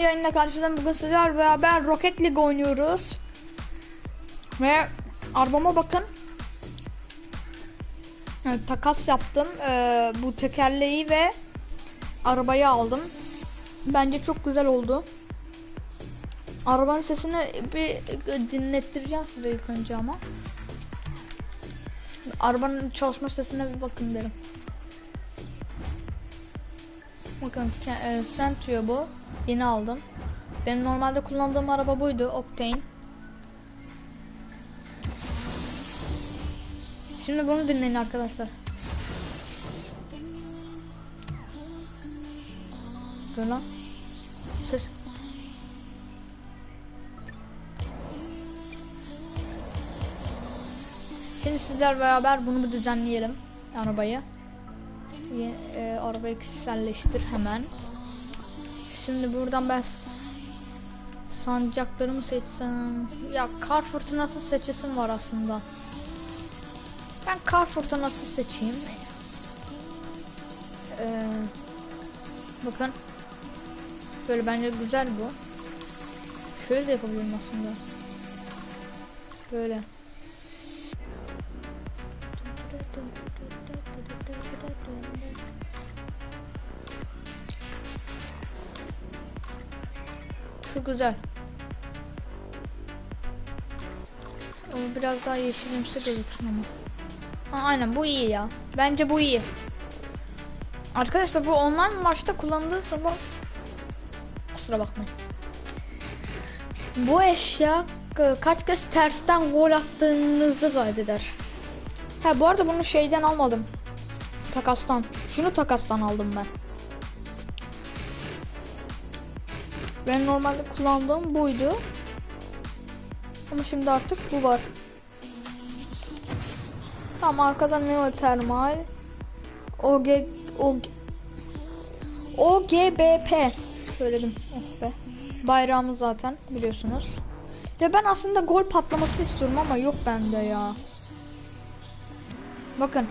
Yayında karşıdan bugün sizler beraber Rocket League oynuyoruz. Ve arabama bakın. Evet, takas yaptım. Ee, bu tekerleği ve arabayı aldım. Bence çok güzel oldu. Arabanın sesini bir dinlettireceğim size ilk önce ama. Arabanın çalışma sesine bir bakın derim. Bakın e, Centrio bu. Yeni aldım. Benim normalde kullandığım araba buydu. Octane. Şimdi bunu dinleyin arkadaşlar. Dur lan. Ses. Şimdi sizler beraber bunu bir düzenleyelim. Arabayı. Ye, e, arabayı hemen. Şimdi buradan ben sancaklarımı seçsem. Ya kar fırtınası seçesim var aslında. Ben kar fırtınası seçeyim. Ee, bakın. Böyle bence güzel bu. Şöyle de yapabilirim aslında. Böyle. Çok güzel. Ama biraz daha yeşilimsi gözüksün ama. Ha, aynen bu iyi ya. Bence bu iyi. Arkadaşlar bu online maçta kullandığı zaman kusura bakmayın. Bu eşya e, kaç kez tersten gol attığınızı kaydeder. Ha bu arada bunu şeyden almadım. Takastan. Şunu takastan aldım ben. Ben normalde kullandığım buydu. Ama şimdi artık bu var. Tam arkada Neo Termal. OG OG OGBP söyledim. Oh be. Bayrağımız zaten biliyorsunuz. Ya ben aslında gol patlaması istiyorum ama yok bende ya. Bakın.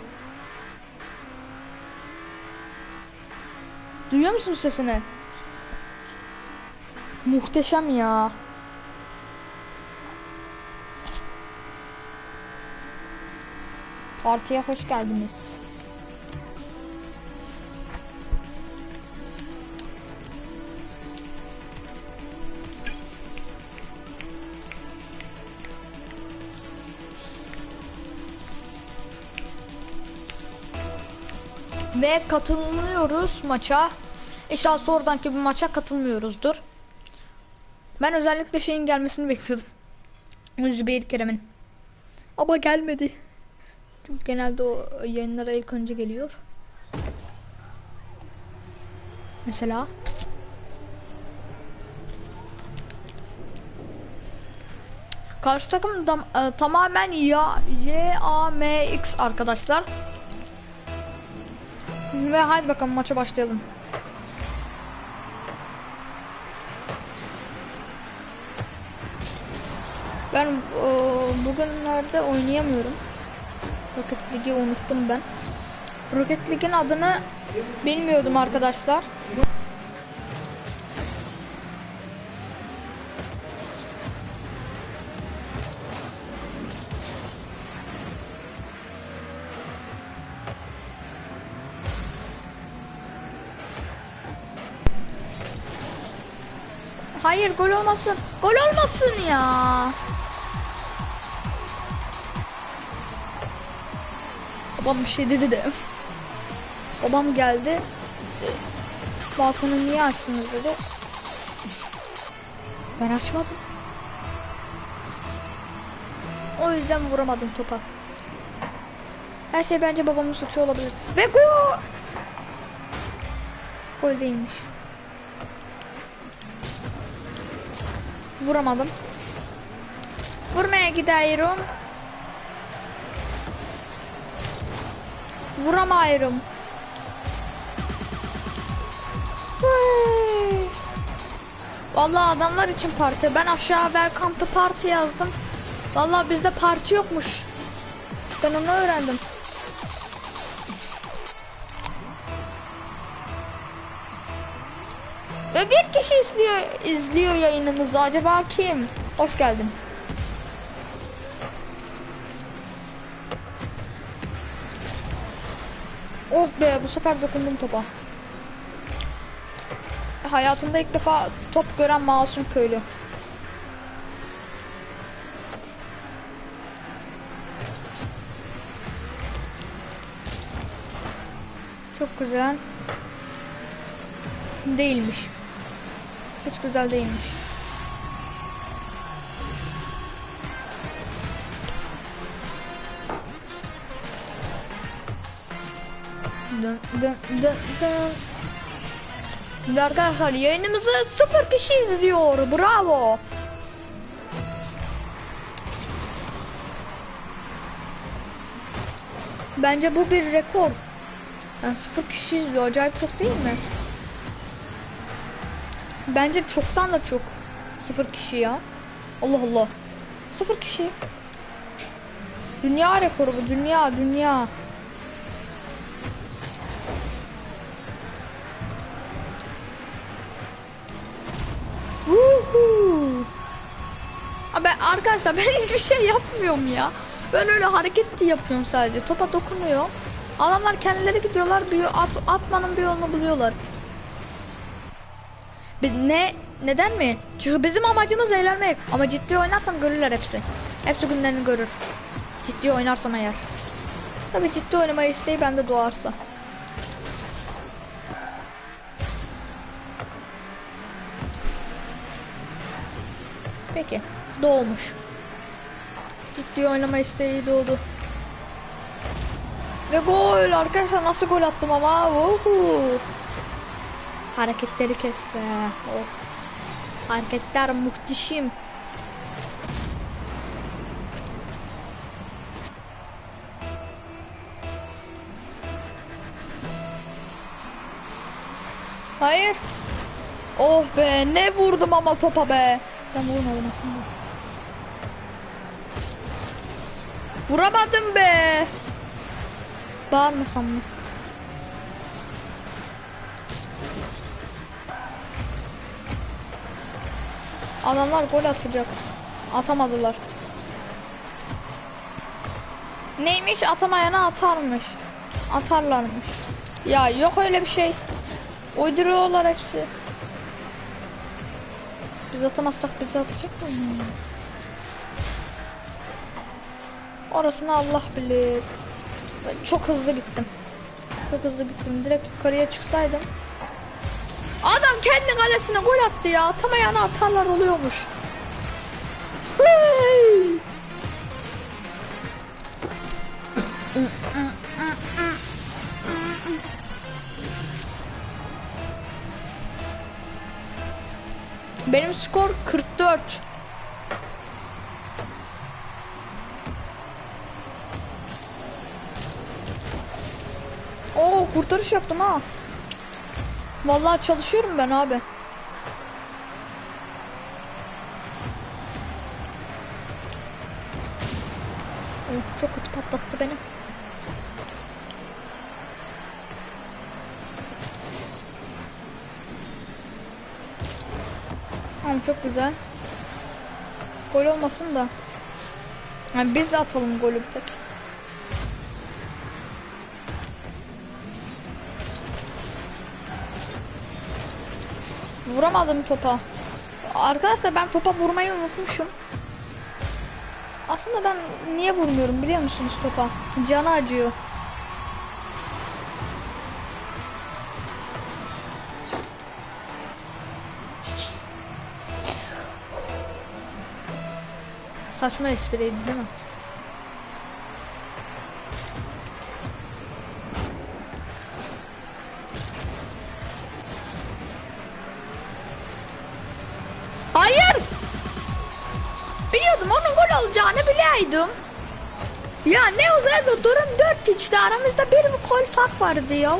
Duyuyor musun sesini? Muhteşem ya. Partiye hoş geldiniz. Ve katılmıyoruz maça. İnşallah sonradanki bir maça katılmıyoruzdur. Ben özellikle şeyin gelmesini bekliyordum. Zübeyir Kerem'in. Ama gelmedi. Çünkü genelde o yayınlara ilk önce geliyor. Mesela. Karşı takım da, e, tamamen ya Y A M X arkadaşlar. Ve hadi bakalım maça başlayalım. Ben e, bugünlerde oynayamıyorum. Rocket League'i unuttum ben. Rocket League'in adını bilmiyordum arkadaşlar. Hayır gol olmasın. Gol olmasın ya. Babam bir şey dedi de. Babam geldi. Balkonu niye açtınız dedi. Ben açmadım. O yüzden vuramadım topa. Her şey bence babamın suçu olabilir. Ve gol! Gol değilmiş. Vuramadım. Vurmaya gidiyorum. Vuramıyorum. Vallahi adamlar için parti. Ben aşağı welcome to party yazdım. Vallahi bizde parti yokmuş. Ben onu öğrendim. Ve bir kişi izliyor, izliyor yayınımızı. Acaba kim? Hoş geldin. Oh be bu sefer dokundum topa. Hayatımda ilk defa top gören masum köylü. Çok güzel. Değilmiş. Hiç güzel değilmiş. Dın dın dın dın. Şimdi arkadaşlar yayınımızı sıfır kişi izliyor. Bravo. Bence bu bir rekor. Yani sıfır kişi izliyor. Acayip çok değil mi? Bence çoktan da çok. Sıfır kişi ya. Allah Allah. Sıfır kişi. Dünya rekoru bu. Dünya, dünya. Arkadaşlar ben hiçbir şey yapmıyorum ya. Ben öyle hareket yapıyorum sadece. Topa dokunuyor. Adamlar kendileri gidiyorlar bir at, atmanın bir yolunu buluyorlar. Biz ne neden mi? Çünkü bizim amacımız eğlenmek. Ama ciddi oynarsam görürler hepsi. Hepsi günlerini görür. Ciddi oynarsam eğer. Tabi ciddi oynama isteği bende doğarsa. Peki. Doğmuş. Ciddi oynama isteği doğdu. Ve gol arkadaşlar nasıl gol attım ama. Woohoo. Hareketleri kes be. Of. Hareketler muhteşem. Hayır. Oh be ne vurdum ama topa be. Ben vurmadım aslında. Vuramadım be. Bağırmasam mı? Adamlar gol atacak. Atamadılar. Neymiş atamayana atarmış. Atarlarmış. Ya yok öyle bir şey. Uyduruyorlar hepsi. Biz atamazsak bizi atacak mı? Orasını Allah bilir. Ben çok hızlı gittim. Çok hızlı gittim. Direkt yukarıya çıksaydım. Adam kendi kalesine gol attı ya. Atamayana atarlar oluyormuş. Hey! Benim skor 44. kurtarış yaptım ha. Vallahi çalışıyorum ben abi. Of çok kötü patlattı beni. Tamam çok güzel. Gol olmasın da. Yani biz atalım golü bir tek. Vuramadım topa. Arkadaşlar ben topa vurmayı unutmuşum. Aslında ben niye vurmuyorum biliyor musunuz topa? Canı acıyor. Saçma espriydi değil mi? Biliyordum onun gol olacağını biliyordum. Ya ne uzaydı durum 4 içti aramızda bir gol fark vardı ya.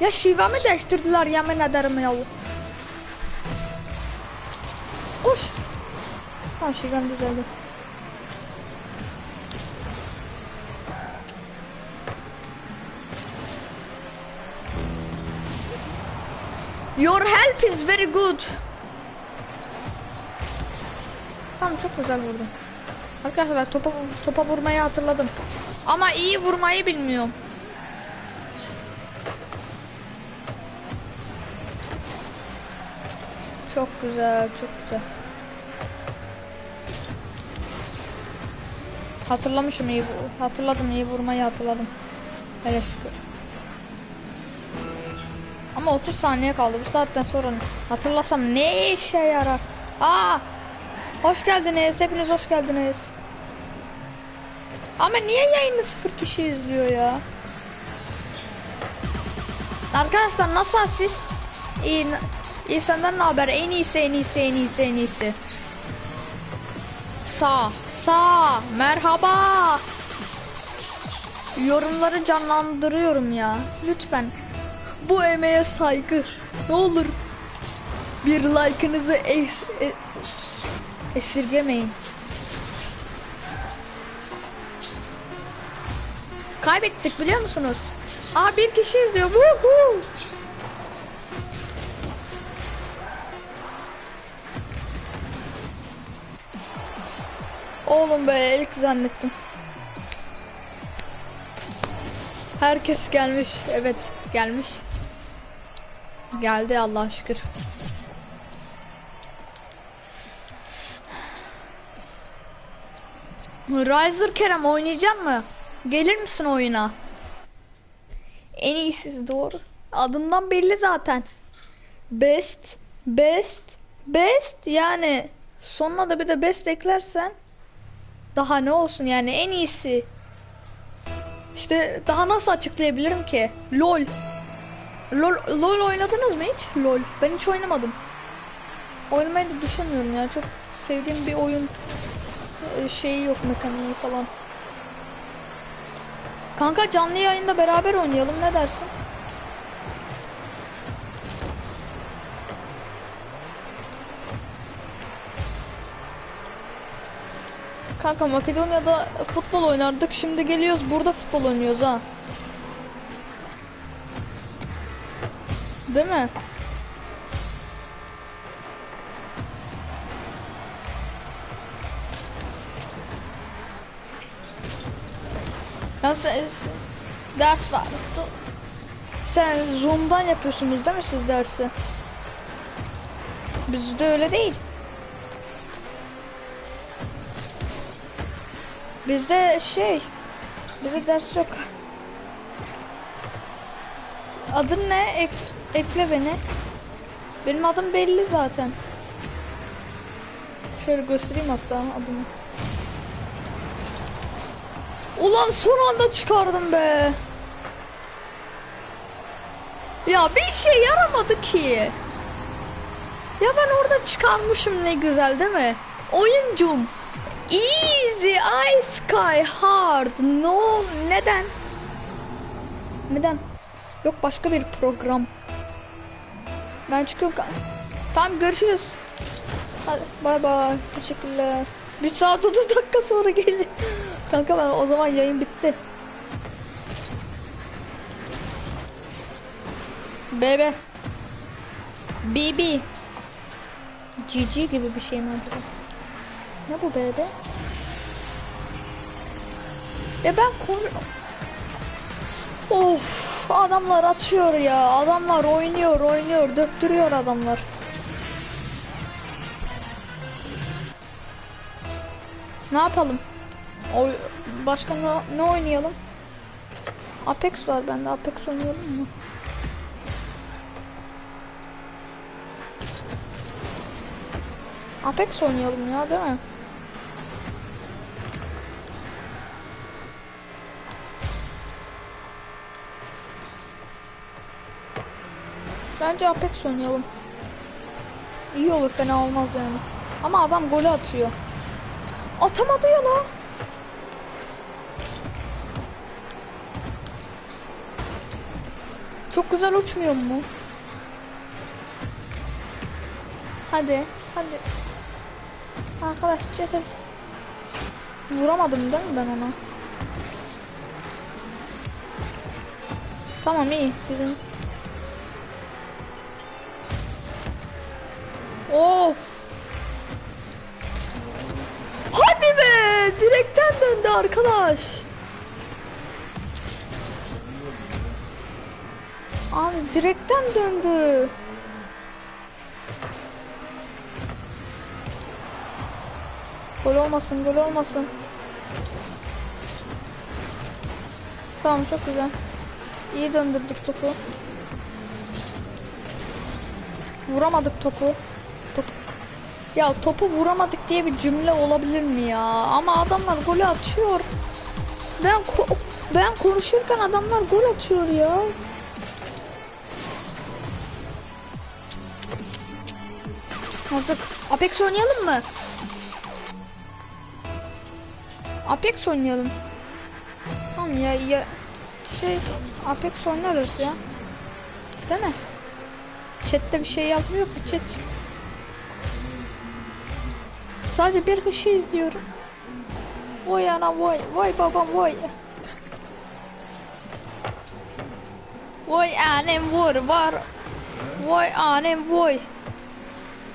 Ya şivamı değiştirdiler yemin ederim ya. Koş. Ha şivam düzeldi. Your help is very good. Tamam çok güzel vurdum. Arkadaşlar topa, topa vurmayı hatırladım. Ama iyi vurmayı bilmiyorum. Çok güzel, çok güzel. Hatırlamışım iyi hatırladım iyi vurmayı hatırladım. Hele şükür. Ama 30 saniye kaldı. Bu saatten sonra hatırlasam ne işe yarar? Aa! Hoş geldiniz. Hepiniz hoş geldiniz. Ama niye yayını sıfır kişi izliyor ya? Arkadaşlar nasıl asist? İyi, iyi senden ne haber? En iyisi, en iyisi, en iyisi, en iyisi. Sağ, sağ, merhaba. Yorumları canlandırıyorum ya. Lütfen. Bu emeğe saygı. Ne olur. Bir like'ınızı e- esirgemeyin. Kaybettik biliyor musunuz? Aa bir kişi izliyor. Woohoo! Oğlum be ilk zannettim. Herkes gelmiş. Evet gelmiş. Geldi Allah'a şükür. Riser Kerem oynayacak mı? Gelir misin oyuna? En iyisi doğru. Adından belli zaten. Best, best, best yani sonuna da bir de best eklersen daha ne olsun yani en iyisi. İşte daha nasıl açıklayabilirim ki? LOL. LOL, LOL oynadınız mı hiç? LOL. Ben hiç oynamadım. Oynamayı da düşünmüyorum ya. Çok sevdiğim bir oyun şeyi yok mekaniği falan. Kanka canlı yayında beraber oynayalım ne dersin? Kanka Makedonya'da futbol oynardık. Şimdi geliyoruz burada futbol oynuyoruz ha. Değil mi? Ya sen, ders var. Sen Zoom'dan yapıyorsunuz değil mi siz dersi? Bizde öyle değil. Bizde şey, bizde ders yok. Adın ne? Ek, ekle beni. Benim adım belli zaten. Şöyle göstereyim hatta adımı. Ulan son anda çıkardım be. Ya bir şey yaramadı ki. Ya ben orada çıkarmışım ne güzel değil mi? Oyuncum. Easy Ice Sky Hard. No neden? Neden? Yok başka bir program. Ben çıkıyorum. Tamam görüşürüz. Hadi bay bay. Teşekkürler. Bir saat 30 dakika sonra gelin. Kanka ben o zaman yayın bitti. Bebe. BB. GG gibi bir şey mi acaba? Ne bu bebe? Ya ben konuş... Of adamlar atıyor ya. Adamlar oynuyor oynuyor. Döktürüyor adamlar. Ne yapalım? Oy başka ne, ne oynayalım? Apex var bende. Apex oynayalım mı? Apex oynayalım ya değil mi? Bence Apex oynayalım. İyi olur fena olmaz yani. Ama adam golü atıyor. Atamadı ya la. Çok güzel uçmuyor mu? Hadi, hadi. Arkadaş çekil. Vuramadım değil mi ben ona? Tamam iyi. Sizin direkten döndü. Gol olmasın, gol olmasın. Tamam çok güzel. İyi döndürdük topu. Vuramadık topu. Top. Ya topu vuramadık diye bir cümle olabilir mi ya? Ama adamlar golü atıyor. Ben ko- ben konuşurken adamlar gol atıyor ya. Hazır. Apex oynayalım mı? Apex oynayalım. Tamam ya ya şey Apex oynarız ya. Değil mi? Chat'te bir şey yazmıyor ki chat. Sadece bir kişi izliyorum. Vay ana vay vay babam vay. Vay annem vur var. Vay annem vay.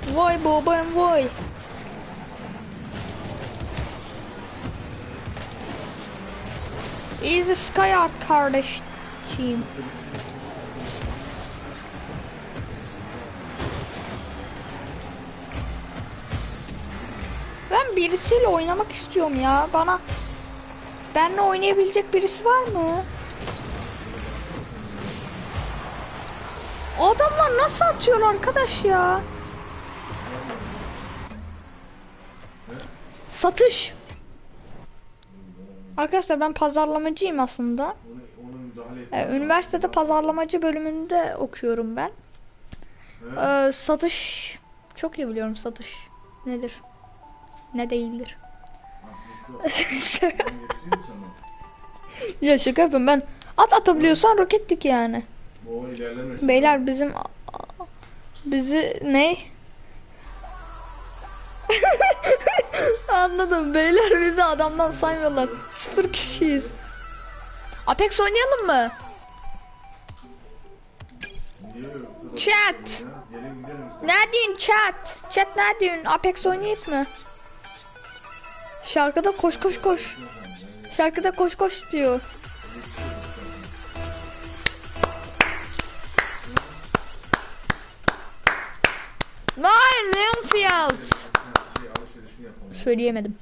Vay babam vay. Easy Skyart kardeşciğim. Ben birisiyle oynamak istiyorum ya. Bana benle oynayabilecek birisi var mı? Adamlar nasıl atıyor arkadaş ya? Satış. Arkadaşlar ben pazarlamacıyım aslında. Ee, üniversitede pazarlamacı bölümünde okuyorum ben. Ee, satış çok iyi biliyorum satış nedir? Ne değildir? Ya şaka yapıyorum ben. At atabiliyorsan rokettik yani. Beyler bizim bizi ne? Anladım. Beyler bizi adamdan saymıyorlar. Sıfır kişiyiz. Apex oynayalım mı? Chat. Ne diyorsun chat? Chat ne diyorsun? Apex oynayık mı? Şarkıda koş koş koş. Şarkıda koş koş diyor. Vay Leonfield. Söyleyemedim.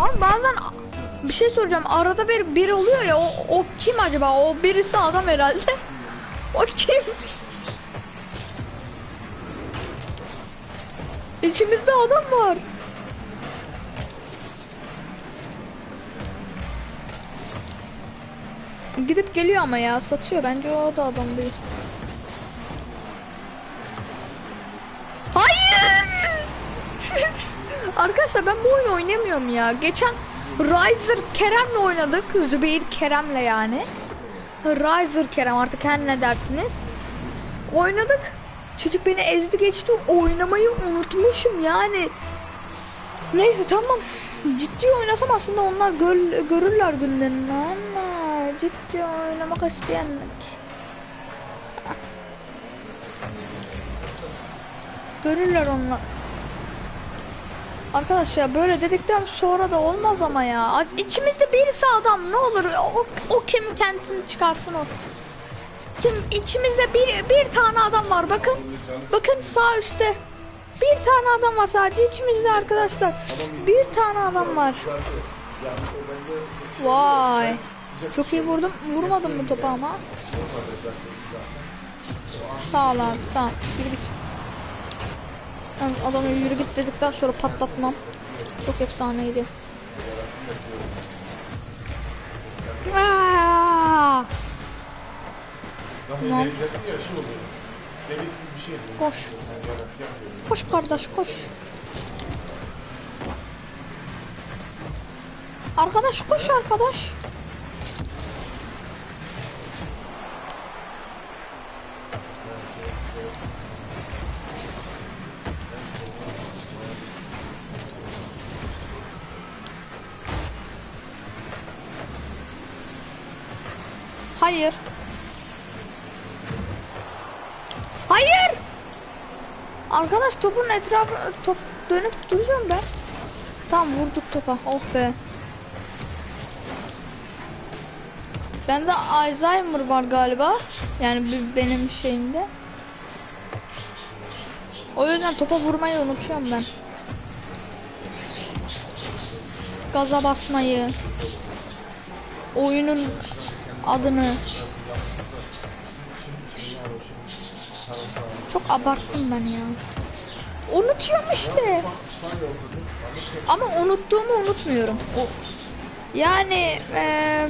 Ama bazen bir şey soracağım. Arada bir biri oluyor ya. O, o kim acaba? O birisi adam herhalde. O kim? İçimizde adam var. Gidip geliyor ama ya satıyor. Bence o da adam değil. Hayır! Arkadaşlar ben bu oyunu oynamıyorum ya. Geçen Riser Kerem'le oynadık. Zübeyir Kerem'le yani. Riser Kerem artık her ne dersiniz. Oynadık. Çocuk beni ezdi geçti. Oynamayı unutmuşum yani. Neyse tamam. Ciddi oynasam aslında onlar göl, görürler günlerini ama ciddi oynamak isteyenler. Görürler onlar. Arkadaşlar böyle dedikten sonra da olmaz ama ya. İçimizde birisi adam ne olur o, o kim kendisini çıkarsın o. Kim içimizde bir bir tane adam var bakın. Bakın sağ üstte. Bir tane adam var sadece içimizde arkadaşlar. Bir tane adam var. Vay. Çok iyi vurdum. Vurmadım bu topu ama. Sağ ol abi sağ ol. Yürü git. Yalnız adamı yürü git dedikten sonra patlatmam. Çok efsaneydi. Aa! Daha Tamam. ileri gidersin ya şey. Koş. Yani. Koş kardeş koş. Arkadaş koş arkadaş. Hayır. Hayır. Arkadaş topun etrafı top dönüp duruyorum ben. Tamam vurduk topa. Oh be. Bende Alzheimer var galiba. Yani benim şeyimde. O yüzden topa vurmayı unutuyorum ben. Gaza basmayı. Oyunun adını. Çok abarttım ben ya. Unutuyorum işte. Ama unuttuğumu unutmuyorum. Yani eee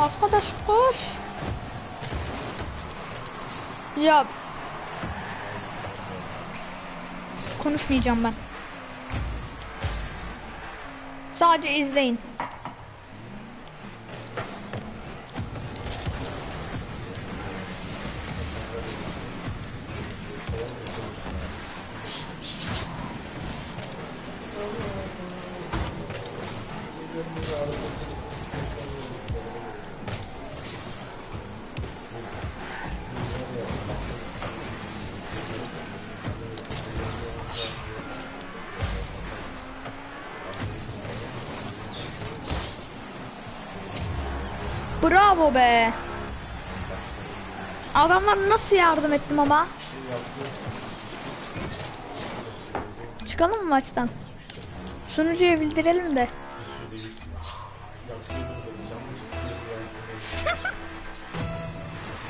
Arkadaş koş. Ya konuşmayacağım ben. Sadece izleyin. Bravo be. Adamlar nasıl yardım ettim ama? Çıkalım mı maçtan? Sunucuya bildirelim de.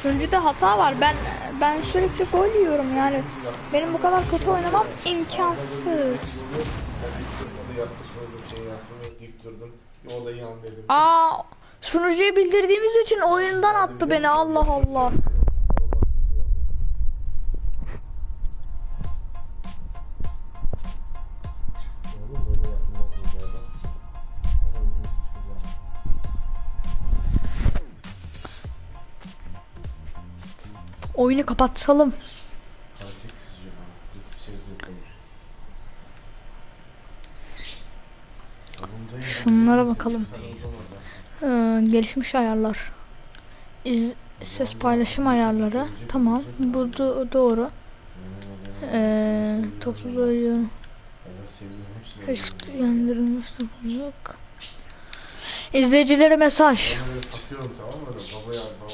Sunucuda hata var. Ben ben sürekli gol yiyorum yani. Benim bu kadar kötü oynamam imkansız. Aa, sunucuya bildirdiğimiz için oyundan attı beni. Allah Allah. Oyunu kapatalım. Şunlara bakalım. Ee, gelişmiş ayarlar. İz- ses paylaşım ayarları. Tamam. Bu do- doğru. Ee, toplu. Hepsini risklendirilmiş topluluk. İzleyicilere mesaj. Ben böyle takıyorum tamam mı? Böyle babaya baba.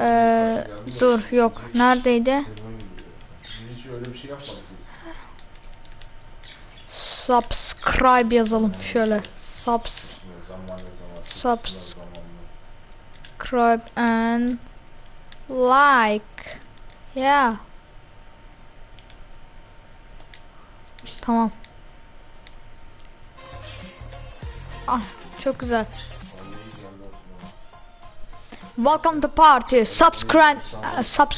Ee, dur yok. Neredeydi? Subscribe yazalım şöyle. Subs subscribe and like. Yeah. Tamam. Ah çok güzel. Welcome to party. Subscribe. Uh, subscribe.